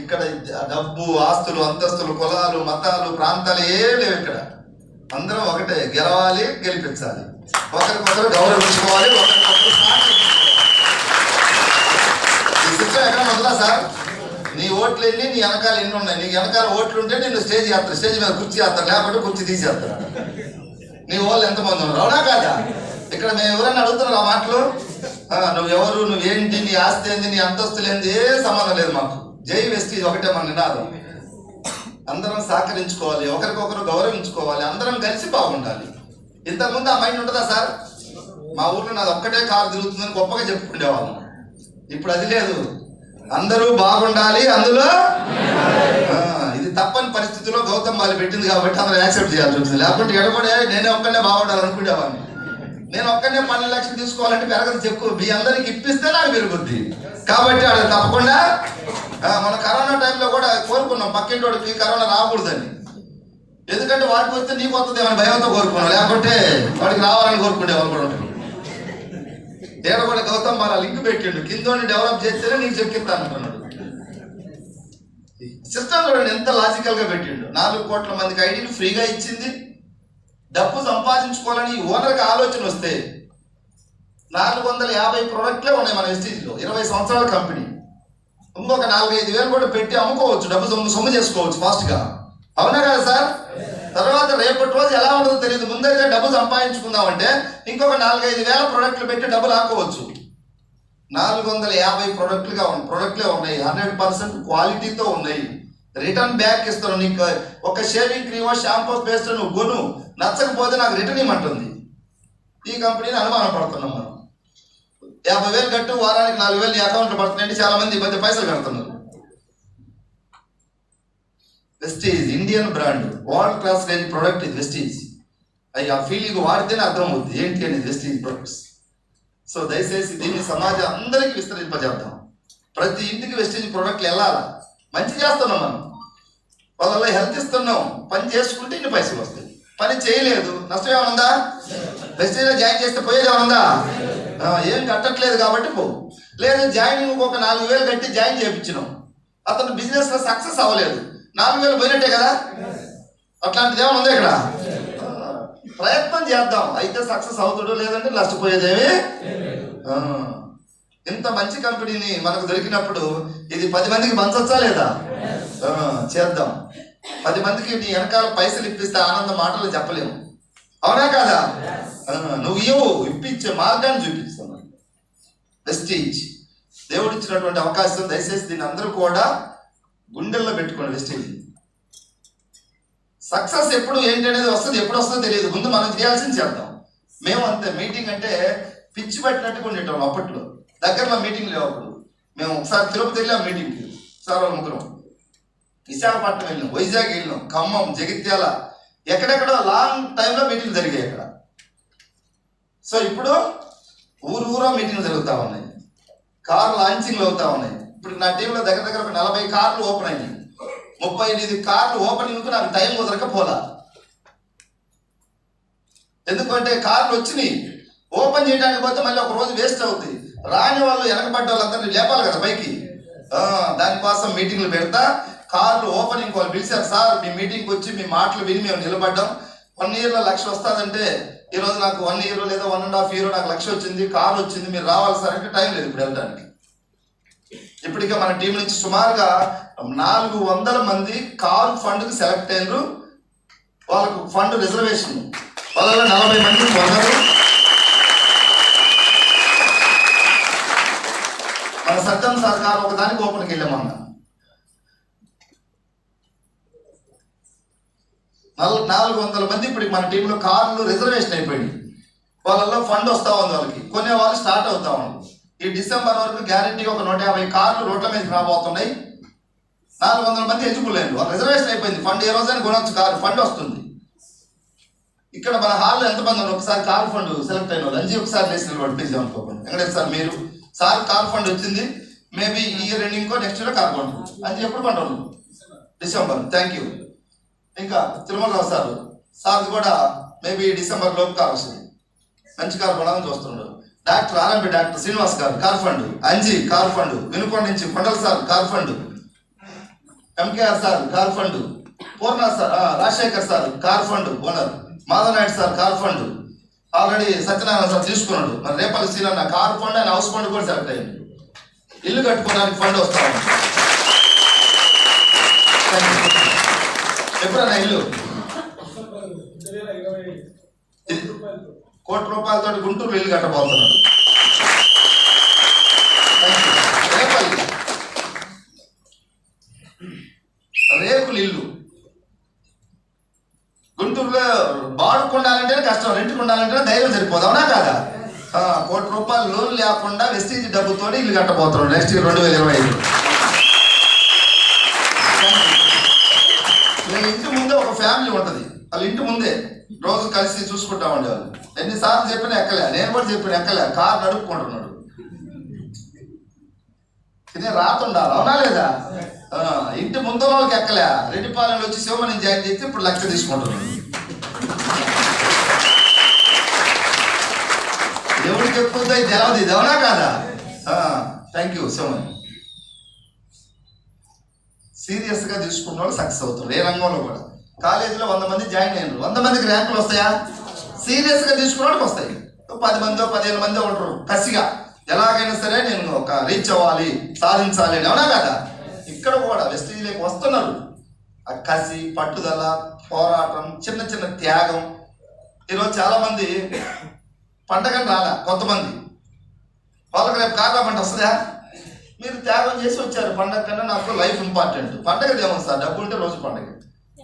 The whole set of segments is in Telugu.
ఇక్కడ డబ్బు ఆస్తులు అంతస్తులు కులాలు మతాలు ప్రాంతాలు ఏం లేవు ఇక్కడ. అందరం ఒకటే గెలవాలి గెలిపించాలి. ఒకరికొకరు గౌరవించుకోవాలి ఒకరికొకరు ఈ ఎక్కడ ఉందా సార్? నీ ఓట్లు ఎన్ని నీ వెనకాల ఎన్ని ఉన్నాయి? నీ వెనకాల ఓట్లు ఉంటే నేను స్టేజ్ చేస్తాను స్టేజ్ మీద కుర్చీ చేస్తాను లేకపోతే కుర్చీ తీసేస్తాను నీ వాళ్ళు ఎంతమంది ఉన్నారు? అవునా కాదా? ఇక్కడ మేము ఎవరైనా అడుగుతున్నారు ఆ మాటలు? నువ్వు ఎవరు నువ్వేంటి? నీ ఆస్తి ఏంది? నీ అంతస్తులు ఏంది? ఏ సంబంధం లేదు మాకు. జై వెస్టీజ్ ఒకటే మన నినాదం. అందరం సహకరించుకోవాలి ఒకరికొకరు గౌరవించుకోవాలి అందరం కలిసి బాగుండాలి. ఇంతకుముందు ఆ మైండ్ ఉంటుందా సార్? మా ఊర్లో నాది ఒక్కటే కారు తిరుగుతుందని గొప్పగా చెప్పుకునేవాళ్ళం ఇప్పుడు అది లేదు. అందరూ బాగుండాలి అందులో? ఇది తప్పని పరిస్థితిలో గౌతమ్ బాలి పెట్టింది కాబట్టి అందరూ యాక్సెప్ట్ చేయాల్సి వచ్చింది లేకుంటే ఎడబడే నేనే ఒక్కనే బాగుండాలనుకునేవాడిని నేను ఒక్కనే పన్నెండు లక్షలు తీసుకోవాలంటే పెరగదు చెప్పు. మీ అందరికి ఇప్పిస్తే నాకు పెరుగుద్ది. కాబట్టి అది తప్పకుండా మన కరోనా టైంలో కూడా కోరుకున్నాం పక్కింటోడికి కరోనా రాకూడదని. ఎందుకంటే వాడికి వస్తే నీకు వస్తుంది అని భయంతో కోరుకున్నాం లేకుంటే వాడికి రావాలని కోరుకుంటే వాళ్ళు కూడా ఉంటారు తేడా కూడా గౌతమ్ మన లింక్ పెట్టిండు కింద డెవలప్ చేస్తేనే నీకు చెక్కిస్తాను అంటున్నాడు. సిస్టమ్ చూడండి ఎంత లాజికల్గా పెట్టిండు? నాలుగు కోట్ల మందికి ఐడీలు ఫ్రీగా ఇచ్చింది. డబ్బు సంపాదించుకోవాలని ఓనర్కి ఆలోచన వస్తే నాలుగు వందల యాభై ప్రోడక్ట్లే ఉన్నాయి మన ఎస్టీజీలో ఇరవై సంవత్సరాల కంపెనీ ఇంకొక నాలుగైదు వేలు కూడా పెట్టి అమ్ముకోవచ్చు డబ్బు సొమ్ము సొమ్ము చేసుకోవచ్చు ఫాస్ట్గా అవునా కదా సార్? తర్వాత రేపటి రోజు ఎలా ఉంటుందో తెలియదు. ముందైతే డబ్బు సంపాదించుకుందామంటే ఇంకొక నాలుగైదు వేల ప్రోడక్ట్లు పెట్టి డబ్బులు ఆకోవచ్చు నాలుగు వందల యాభై ప్రోడక్ట్లుగా ఉన్నాయి ప్రోడక్ట్లే ఉన్నాయి. హండ్రెడ్ పర్సెంట్ క్వాలిటీతో ఉన్నాయి. రిటర్న్ బ్యాక్ ఇస్తాను. నీకు ఒక షేవింగ్ క్రీమో షాంపూ పేస్ట్ నువ్వు కొను. నచ్చకపోతే నాకు రిటర్న్ ఇమ్మంటుంది ఈ కంపెనీని అనుమానం పడుతున్నాం మనం. యాభై వేలు కట్టు వారానికి నాలుగు వేలు నీ అకౌంట్లో పడుతున్నాయంటే చాలా మంది ఈ మధ్య పైసలు కడుతున్నారు. Vestige Indian brand world class range product ఇది వెస్టీజ్ అవి ఆ ఫీలింగ్ వాడితేనే అర్థం అవుతుంది ఏంటి అనేది వెస్టీజ్ ప్రొడక్ట్స్ సో దయచేసి దీన్ని సమాజం అందరికీ విస్తరింపజేద్దాం. ప్రతి ఇంటికి వెస్టీజ్ ప్రోడక్ట్లు వెళ్ళాలా? మంచి చేస్తున్నాం మనం. వాళ్ళ హెల్త్ ఇస్తున్నాం. పని చేసుకుంటే ఇన్ని పైసలు వస్తాయి. పని చేయలేదు. నష్టం ఏమైనా ఉందా? వెస్టీజ్లో జాయిన్ చేస్తే పోయేది ఏమైనా ఉందా? ఏం కట్టట్లేదు కాబట్టి పో. లేదు జాయినింగ్ ఒక నాలుగు వేలు కట్టి జాయిన్ చేయించినాం. అతను బిజినెస్లో సక్సెస్ అవ్వలేదు. నాలుగు వేలు పోయినట్టే కదా? అట్లాంటిది ఏమైనా ఉంది ఇక్కడ? ప్రయత్నం చేద్దాం. అయితే సక్సెస్ అవుతాడు లేదంటే నష్టపోయేదేమి ఇంత మంచి కంపెనీని మనకు దొరికినప్పుడు ఇది పది మందికి పంచొచ్చా లేదా? చేద్దాం. పది మందికి నీ వెనకాల పైసలు ఇప్పిస్తే ఆనంద మాటలు చెప్పలేము. అవునా కాదా? నువ్వు ఇవ్వు ఇప్పించే మార్గాన్ని చూపించు. వెస్టేజ్ దేవుడు ఇచ్చినటువంటి అవకాశం దయచేసి దీన్ని అందరూ కూడా గుండెల్లో పెట్టుకోండి వెస్టేజ్ సక్సెస్ ఎప్పుడు ఏంటి అనేది వస్తుంది ఎప్పుడు వస్తుందో తెలియదు. ముందు మనం చేయాల్సింది చేద్దాం. మేము అంతే మీటింగ్ అంటే పిచ్చి పెట్టినట్టుగా ఉండేటోళ్ళం అప్పట్లో. దగ్గరలో మీటింగ్ లేవు అప్పుడు. మేము ఒకసారి తిరుపతి వెళ్ళాం మీటింగ్కి. సార్ ముగ్గురం. విశాఖపట్నం వెళ్ళినాం వైజాగ్ వెళ్ళినాం ఖమ్మం జగిత్యాల. ఎక్కడెక్కడో లాంగ్ టైంలో మీటింగ్ జరిగాయి అక్కడ. సో ఇప్పుడు ఊరు ఊరా మీటింగ్లు జరుగుతూ ఉన్నాయి. కార్ లాంచింగ్లు అవుతా ఉన్నాయి. ఇప్పుడు నా టీంలో దగ్గర దగ్గర ఒక నలభై కార్లు ఓపెన్ అయ్యాయి ముప్పై ఎనిమిది కార్లు ఓపెనింగ్కు నాకు టైం కుదరక పోలా ఎందుకంటే కార్లు వచ్చినాయి. ఓపెన్ చేయడానికి పోతే మళ్ళీ ఒక రోజు వేస్ట్ అవుతుంది రాని వాళ్ళు వెనకబడ్డ వాళ్ళందరినీ లేపాలి కదా పైకి. దానికోసం మీటింగ్లు పెడతా. కార్లు ఓపెనింగ్ వాళ్ళు పిలిచారు సార్ మీ మీటింగ్కి వచ్చి మీ మాటలు విని మేము నిలబడ్డాం. వన్ ఇయర్లో లక్ష వస్తుందంటే ఈరోజు నాకు వన్ ఇయర్ లేదా వన్ అండ్ హాఫ్ ఇయర్ నాకు లక్ష వచ్చింది కార్ వచ్చింది మీరు రావాలి సార్ అంటే టైం లేదు ఇప్పుడు వెళ్ళడానికి. ఇప్పటికే మన టీం నుంచి సుమారుగా నాలుగు వందల మంది కారు ఫండ్కి సెలెక్ట్ అయినరు. వాళ్ళకు ఫండ్ రిజర్వేషన్ వాళ్ళలో నలభై మంది కొన్నారు మన సత్యం సార్ ఒకదానికి ఓపెన్కి వెళ్ళామన్నా నల్- నాలుగు వందల మంది ఇప్పుడు మన టీంలో కార్లు రిజర్వేషన్ అయిపోయింది వాళ్ళల్లో ఫండ్ వస్తూ ఉంది వాళ్ళకి. కొనే వాళ్ళు స్టార్ట్ అవుతా ఉన్నారు. ఈ డిసెంబర్ వరకు గ్యారంటీ ఒక నూట యాభై కార్లు రోడ్ల మీద రాబోతున్నాయి. నాలుగు వందల మంది ఎలిజిబుల్ అయ్యారు వాళ్ళు రిజర్వేషన్ అయిపోయింది. ఫండ్ ఏ రోజైనా కొనొచ్చు. కారు ఫండ్ వస్తుంది. ఇక్కడ మన హాల్లో ఎంతమంది ఉన్నారు? ఒకసారి కార్ ఫండ్ సెలెక్ట్ అయిన వాళ్ళు. అంజీ ఒకసారి లేచి నిలబడి ప్లీజ్ అనుకోకండి. వెంకటేష్ సార్ మీరు. సార్ కార్ ఫండ్ వచ్చింది. మేబీ ఈ year ending next year car fund Anji ఎప్పుడు పంట డిసెంబర్. థ్యాంక్ యూ ఇంకా తిరుమల సార్ సార్ కూడా మేబీ డిసెంబర్ లోపు కార్ వస్తుంది. మంచి కార్ కొనాలని చూస్తున్నాడు డాక్టర్ ఆర్ఎంపి డాక్టర్ శ్రీనివాస్ గారు car fund Anji car fund Vinukonda నుంచి Kondala sir car fund MKR sir car fund Purna sir Rajasekhar sir car fund owner Madhava Naidu sir car fund. Already Satyanarayana sir తీసుకున్నాడు. మరి Repalli Seenanna car fund and house fund కూడా సెలెక్ట్ అయ్యింది ఇల్లు కట్టుకోవడానికి ఫండ్ వస్తా ఉంది ఎప్పుడన్నా ఇల్లు? కోటి రూపాయలతో గుంటూరు ఇల్లు కట్టబోతున్నాడు. రేపులు రేకులు ఇల్లు. గుంటూరులో బాడుకు కష్టం రెంట్కి ఉండాలంటే ధైర్యం సరిపోదు అవునా కాదా? కోటి రూపాయలు లోన్ లేకుండా వెస్టీజ్ డబ్బుతో ఇల్లు కట్టబోతున్నాడు నెక్స్ట్ ఇయర్ రెండు వేల ఇరవై ఐదు వీళ్ళ ఇంటి ముందే ఒక ఫ్యామిలీ ఉంటుంది. వాళ్ళ ఇంటి ముందే రోజు కలిసి చూసుకుంటా ఉండేవాళ్ళు. ఎన్నిసార్లు చెప్పినా ఎక్కలే. నేను కూడా చెప్పిన ఎక్కలే. కారు నడుపుకుంటున్నాడు. ఇదే రాత ఉండాలి? అవునా లేదా? ఆ, ఇంటి ముందు వాళ్ళకి ఎక్కలే. రెడ్డిపాలెంలో వచ్చి శివమణి జాయిన్ చేస్తే ఇప్పుడు లక్ష తీసుకుంటున్నాడు. ఎవరికి చెప్పుకుంటే తెలవదు. ఇది అవునా కాదా? Thank you Sivamani. సీరియస్గా తీసుకున్న వాళ్ళు సక్సెస్ అవుతారు. ఏ రంగంలో కూడా. కాలేజీలో వంద మంది జాయిన్ అయినారు. వంద మందికి ర్యాంకులు వస్తాయా? సీరియస్గా గా వస్తాయి. పది మందో పదిహేను మంది ఉంటారు. కసిగా. ఎలాగైనా సరే నేను ఒక రీచ్ అవ్వాలి సాధించాలి అని. అవునా కదా? ఇక్కడ కూడా వెస్టీజ్లోకి వస్తున్నారు. ఆ కసి పట్టుదల పోరాటం చిన్న చిన్న త్యాగం. ఈరోజు చాలామంది పంటకని రాలా కొంతమంది. వాళ్ళకి రేపు కారణం పంట వస్తుందా? మీరు త్యాగం చేసి వచ్చారు. పండగ కన్నా నాకు లైఫ్ ఇంపార్టెంట్. పండగ ఏమో సార్? డబ్బు ఉంటే రోజు పండగ.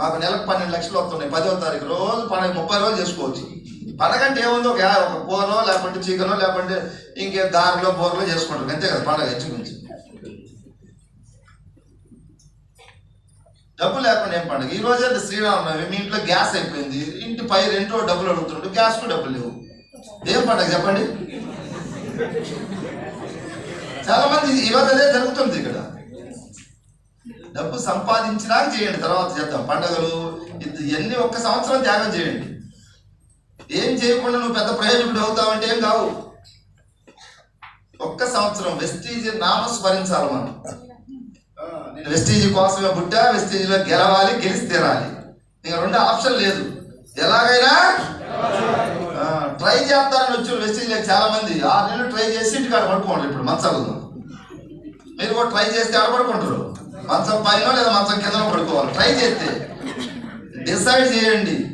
మాకు నెలకు పన్నెండు లక్షలు వస్తున్నాయి. పదో తారీఖు రోజు పండగ ముప్పై రోజులు చేసుకోవచ్చు. పండగ అంటే ఏముంది? ఒక యా- ఒక కూరలో లేకుంటే చికెనో లేకుంటే ఇంకే దారిలో బోర్లో చేసుకుంటారు అంతే కదా పండగ గురించి డబ్బు లేకుండా ఏం పండుగ? ఈ రోజే శ్రీరామనవమి మీ ఇంట్లో గ్యాస్ అయిపోయింది. ఇంటి పై రెంటో డబ్బులు అడుగుతున్నాడు గ్యాస్ కూడా డబ్బులు లేవు. ఏం పండగ చెప్పండి? చాలా మంది ఈరోజు అదే జరుగుతుంది ఇక్కడ. డబ్బు సంపాదించినాక చేయండి. తర్వాత చేద్దాం పండగలు ఇవన్నీ ఒక్క సంవత్సరం త్యాగం చేయండి. ఏం చేయకుండా నువ్వు పెద్ద ప్రయోజకుడు అవుతావంటే ఏం కావు. ఒక్క సంవత్సరం వెస్టీజ్ నామస్మరించాలి మనం. నేను వెస్టీజ్ కోసమే పుట్టా వెస్టీజ్లో గెలవాలి గెలిచి తీరాలి ఇంకా రెండు ఆప్షన్ లేదు. ఎలాగైనా? ట్రై చేస్తారని వచ్చి వెస్టీజ్ చాలా మంది ఆరు నెలలు ట్రై చేసి ఇంటికాడ పడుకోండి ఇప్పుడు మంచాలు మీరు కూడా ట్రై చేస్తే ఆడ పడుకుంటారు మంచం పైన లేదా మంచం కింద పడుకోవాలి. ట్రై చేస్తే. డిసైడ్ చేయండి.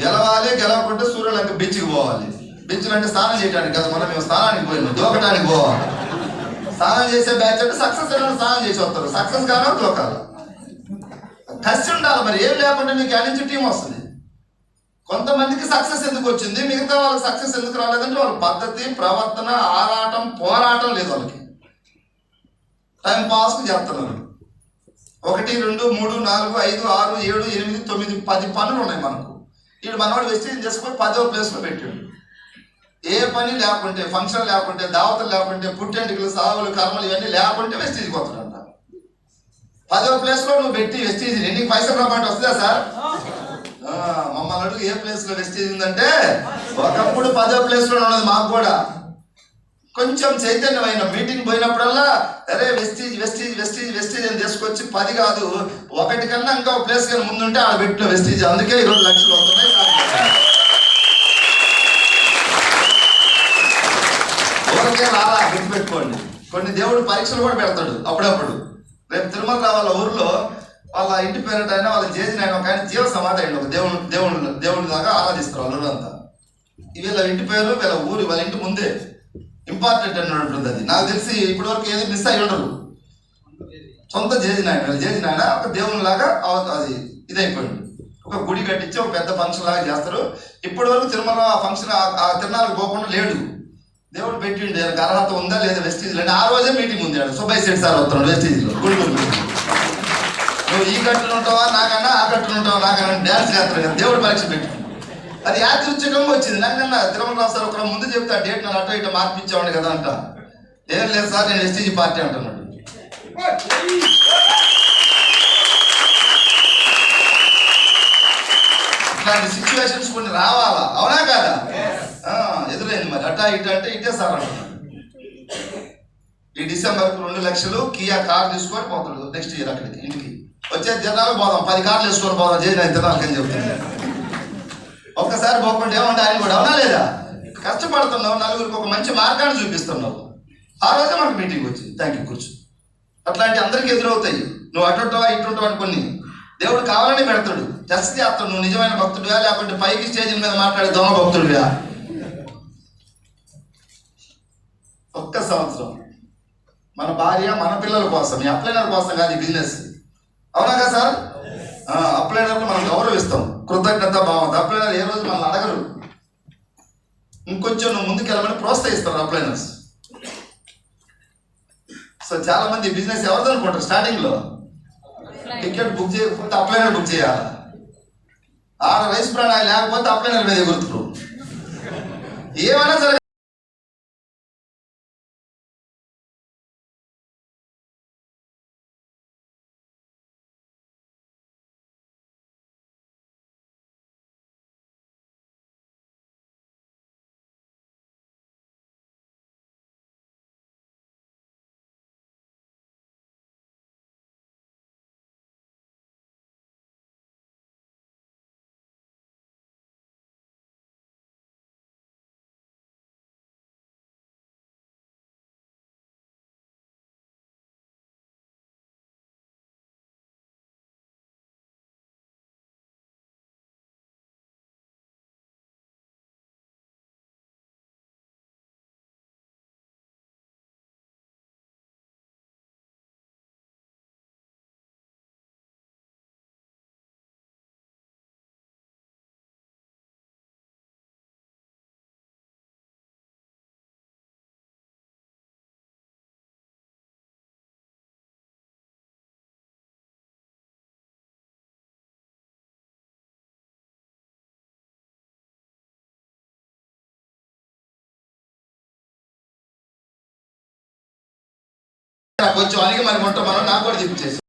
గెలవాలి గెలవకుంటే సూర్యులంక బీచ్కి పోవాలి. బీచ్లు అంటే స్నానం చేయడానికి కదా మనం మేము స్నానానికి పోయినాం. దూకటానికి పోవాలి. స్నానం చేసే బ్యాచ్ అంటే సక్సెస్ అయిన స్నానం చేసి వస్తారు. సక్సెస్ కానో దూకాలి. కసి ఉండాలి మరి. ఏం లేకుండా నీకు ఆ నుంచి టీం వస్తుంది. కొంతమందికి సక్సెస్ ఎందుకు వచ్చింది? మిగతా వాళ్ళకి సక్సెస్ ఎందుకు రాలేదంటే వాళ్ళ పద్ధతి ప్రవర్తన ఆరాటం పోరాటం లేదు వాళ్ళకి. టైం పాస్కి చేస్తున్నారు ఒకటి రెండు మూడు నాలుగు ఐదు ఆరు ఏడు ఎనిమిది తొమ్మిది పది పనులు ఉన్నాయి మనకు. వీడు మనవాడు వెస్టేజ్ చేసుకొని పదో ప్లేస్లో పెట్టాడు. ఏ పని లేకుంటే ఫంక్షన్ లేకుంటే దావతలు లేకుంటే పుట్టెంటికలు సాగులు కర్మలు ఇవన్నీ లేకుంటే వెస్టేజ్కి వస్తాడంట పదో ప్లేస్లో నువ్వు పెట్టి వెస్టేజ్ నీకు పైసలు రమ్మంటే వస్తుందా సార్? మమ్మల్ని అడుగు ఏ ప్లేస్లో వెస్టేజ్ ఉందంటే ఒకప్పుడు పదో ప్లేస్లో ఉన్నది మాకు కూడా. కొంచెం చైతన్యమైన మీటింగ్ పోయినప్పుడల్లా అరే వెస్టీజ్ వెస్టీజ్ వెస్టీజ్ వెస్టీజ్ అని తీసుకొచ్చి పది కాదు ఒకటి కన్నా ఇంకా ఒక ప్లేస్ కానీ ముందుంటే ఆ పెట్టిన వెస్టీజ్. అందుకే ఈరోజు లక్షలు వస్తున్నాయి ఊరికే రాలా గుర్తుపెట్టుకోండి. కొన్ని దేవుడు పరీక్షలు కూడా పెడతాడు అప్పుడప్పుడు. రేపు తిరుమల రావాల ఊర్లో వాళ్ళ ఇంటి పేరట అయినా వాళ్ళ చేసిన ఆయన ఒక ఆయన జీవ సమాధి అయ్యండి ఒక దేవుడు దేవుడు దేవుడి దాకా ఆరాధిస్తారు వాళ్ళు వీళ్ళ ఇంటి పేరు వీళ్ళ ఊరు వాళ్ళ ఇంటి ముందే. ఇంపార్టెంట్ అని అది. నాకు తెలిసి ఇప్పటివరకు ఏది మిస్ అయ్యి ఉండరు సొంత చేసిన ఆయన జేజి చేసిన ఆయన ఒక దేవుని లాగా అది ఇదైపోయింది. ఒక గుడి కట్టించి ఒక పెద్ద ఫంక్షన్ లాగా చేస్తారు. ఇప్పటి వరకు తిరుమల ఆ ఫంక్షన్ ఆ- ఆ తిరునాళ్ళకి పోకుండా లేడు. దేవుడు పెట్టిండు ఆయనకు అర్హత ఉందా లేదా వెస్టీజ్ అంటే ఆ రోజే మీటింగ్ ఉంది ఆడ. సుబ్బయ్య సెట్ సార్ వస్తున్నాడు వెస్టీజ్లో గుడి నువ్వు ఈ కట్టును ఉంటావా నాకన్నా ఆ కట్టును ఉంటావా నాకన్నా డ్యాన్స్ చేస్తారు కదా దేవుడు పరీక్ష పెట్టి. అది యాదృచ్ఛికంగా వచ్చింది. నాకన్నా తిరుమల సార్ ఒకటి ముందు చెప్తా డేట్ నన్ను అటో ఇటు మార్పించామండి కదా అంట. ఏం లేదు సార్ నేను ఎస్టీజీ పార్టీ అంటున్నాడు. ఇట్లాంటి సిచ్యువేషన్స్ కొన్ని రావాలా? అవునా కాదా? ఎదురైంది మరి. అటా ఇటు అంటే ఇటే సార్ అంటున్నాడు. ఈ డిసెంబర్ రెండు లక్షలు కియా కార్ తీసుకొని పోతాడు. నెక్స్ట్ ఇయర్ అక్కడికి ఇంటికి. వచ్చే జనాలు పోదాం. పది కార్లు వేసుకొని పోదాం. చేసిన తినాలి చెప్తున్నాను ఒక్కసారి పోకుండా ఏమంటే ఆయన కూడా అవునా లేదా? కష్టపడుతున్నావు నలుగురికి ఒక మంచి మార్గాన్ని చూపిస్తున్నావు. ఆ రోజే మనకు మీటింగ్ వచ్చింది. థ్యాంక్ యూ కూర్చో. అట్లాంటి అందరికీ ఎదురవుతాయి. నువ్వు అటుంటావా ఇటుంటావు అనుకుని దేవుడు కావాలని పెడతాడు. టెస్ట్ చేస్తాడు నువ్వు నిజమైన భక్తుడివా లేకుంటే పైకి స్టేజ్ మీద మాట్లాడే దొంగ భక్తుడివా? ఒక్క సంవత్సరం. మన భార్య మన పిల్లల కోసం ఈ అప్లైనర్ కోసం కాదు బిజినెస్. అవునా కదా సార్? అప్లైనర్లు మనం గౌరవిస్తాం. కృతజ్ఞత భావం. అప్లైనర్ ఏ రోజు మనల్ని అడగరు. ఇంకొంచెం నువ్వు ముందుకెళ్ళమని ప్రోత్సహిస్తారు అప్లైనర్స్. సో చాలా మంది బిజినెస్ ఎవరిది అనుకుంటారు? స్టార్టింగ్లో టికెట్ బుక్ చేయకపోతే అప్లైనర్ బుక్ చేయాలి? ఆడ రైస్ ప్రాణాలు లేకపోతే అప్లైనర్ మీద ఎగురుతురు. ఏమైనా సరే కొంచెం అలిగి మరి ఉంటాం మనం నాకు కూడా చెప్పేసి